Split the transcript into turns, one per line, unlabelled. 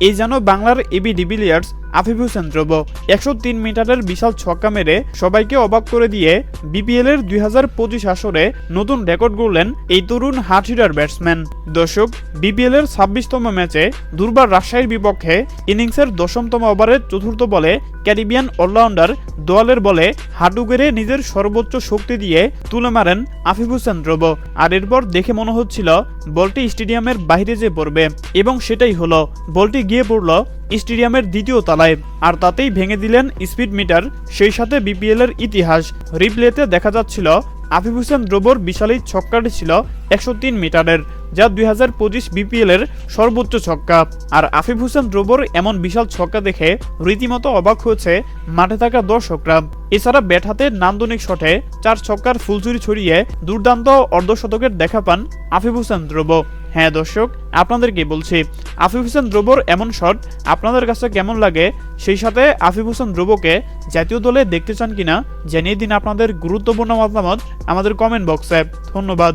এই যেন বাংলার এবি ডিভিলিয়ার্স আফিফ হোসেন একশো তিন মিটারের বিশাল ছক্কা মেরে সবাইকে অবাক করে দিয়ে বিপিএল এর দুই হাজার পঁচিশ আসরে নতুন রেকর্ড গড়লেন এই তরুণ হার্ট হিটার ব্যাটসম্যান। দর্শক বিপিএল এর ছাব্বিশতম ম্যাচে দুর্বার রাজশাহীর বিপক্ষে ইনিংসের দশমতম ওভারের চতুর্থ বলে ক্যারিবিয়ান অলরাউন্ডার দোয়ালের বলে হাঁটু গেড়ে নিজের সর্বোচ্চ শক্তি দিয়ে তুলে মারেন আফিফ হোসেন আর এরপর দেখে মনে হচ্ছিল, বলটি স্টেডিয়ামের বাইরে যে পড়বে। এবং সেটাই হলো, বলটি গিয়ে পড়ল স্টেডিয়ামের দ্বিতীয় তলায়। আর তাতেই ভেঙে দিলেন স্পিড মিটার, সেই সাথে বিপিএল এর ইতিহাস। রিপ্লেতে দেখা যাচ্ছিল, আফিফ হোসেন দ্রবর বিশাল ছক্কাটি ছিল একশো তিন মিটারের। যা দুই হাজার পঁচিশ বিপিএল এর সর্বোচ্চ ছক্কা। আর আফিফ হোসেন দ্রবর এমন বিশাল ছক্কা দেখে রীতিমতো অবাক হয়েছে মাঠে থাকা দর্শকরা। এছাড়া ব্যাট হাতে নান্দনিক শটে চার ছক্কার ফুলচুরি ছড়িয়ে দুর্দান্ত অর্ধশতকের দেখা পান আফিফ হোসেন ধ্রুব হ্যাঁ দর্শক আপনাদেরকে বলছি, আফিফ হোসেন ধ্রুবর এমন শট আপনাদের কাছে কেমন লাগে? সেই সাথে আফিফ হোসেন ধ্রুবকে জাতীয় দলে দেখতে চান কিনা জানিয়ে দিন আপনাদের গুরুত্বপূর্ণ মতামত আমাদের কমেন্ট বক্সে ধন্যবাদ।